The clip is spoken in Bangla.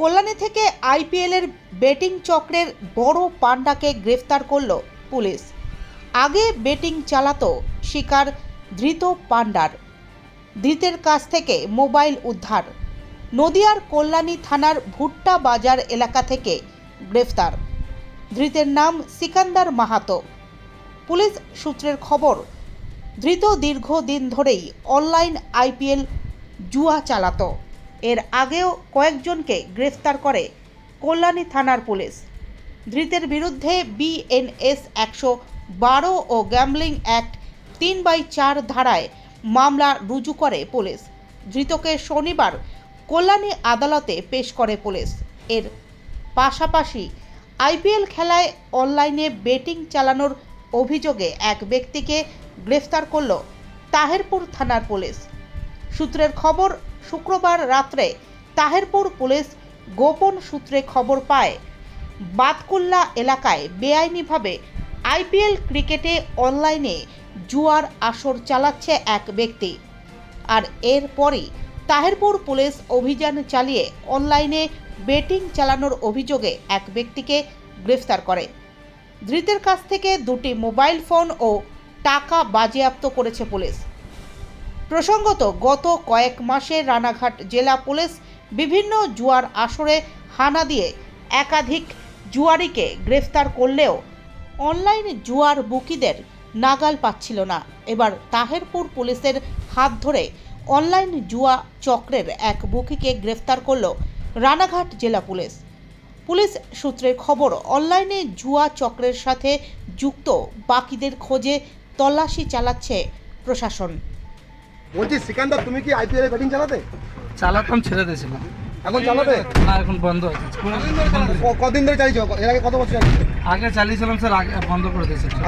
কল্যাণী থেকে আইপিএলের বেটিং চক্রের বড় পান্ডাকে গ্রেফতার করল পুলিশ। আগে বেটিং চালাতো শিকার ধৃত পান্ডার ধৃতের কাছ থেকে মোবাইল উদ্ধার। নদিয়ার কল্যাণী থানার ভুট্টা বাজার এলাকা থেকে গ্রেফতার। ধৃতের নাম সিকান্দার মাহাতো। পুলিশ সূত্রের খবর, ধৃত দীর্ঘদিন ধরেই অনলাইন আইপিএল জুয়া চালাতো। এর আগেও কয়েকজনকে গ্রেফতার করে কল্যাণী থানার পুলিশ। ধৃতের বিরুদ্ধে বিএনএস একশো বারো ও গ্যামলিং অ্যাক্ট তিন বাই চার ধারায় মামলা রুজু করে পুলিশ। ধৃতকে শনিবার কল্যাণী আদালতে পেশ করে পুলিশ। এর পাশাপাশি আইপিএল খেলায় অনলাইনে বেটিং চালানোর অভিযোগে এক ব্যক্তিকে গ্রেফতার করল তাহেরপুর থানার পুলিশ। সূত্রের খবর শুক্রবার রাত্রে তাহেরপুর পুলিশ গোপন সূত্রে খবর পায়, বাতকুল্লা এলাকায় বেআইনিভাবে আইপিএল ক্রিকেটে অনলাইনে জুয়ার আসর চালাচ্ছে এক ব্যক্তি। আর এরপরই তাহেরপুর পুলিশ অভিযান চালিয়ে অনলাইনে বেটিং চালানোর অভিযোগে এক ব্যক্তিকে গ্রেফতার করে। ধৃতের কাছ থেকে দুটি মোবাইল ফোন ও টাকা বাজেয়াপ্ত করেছে পুলিশ। প্রসঙ্গত, গত কয়েক মাসে রানাঘাট জেলা পুলিশ বিভিন্ন জুয়ার আসরে হানা দিয়ে একাধিক জুয়ারিকে গ্রেফতার করলেও অনলাইন জুয়ার বুকিদের নাগাল পাচ্ছিল না। এবার তাহেরপুর পুলিশের হাত ধরে অনলাইন জুয়া চক্রের এক বুকিকে গ্রেফতার করল রানাঘাট জেলা পুলিশ। পুলিশ সূত্রের খবর, অনলাইনে জুয়া চক্রের সাথে যুক্ত বাকিদের খোঁজে তল্লাশি চালাচ্ছে প্রশাসন। বলছি সিকান্দার তুমি কি আইপিএল ব্যাটিং চালাতে? চালাতাম ছেড়ে দিয়েছিলাম। এখন চালাবে? না এখন বন্ধ আছে। কদিন ধরে চালিয়েছো? এর আগে কত বছর আগে চালিয়েছিলাম স্যার আগে বন্ধ করে দিয়েছিলাম।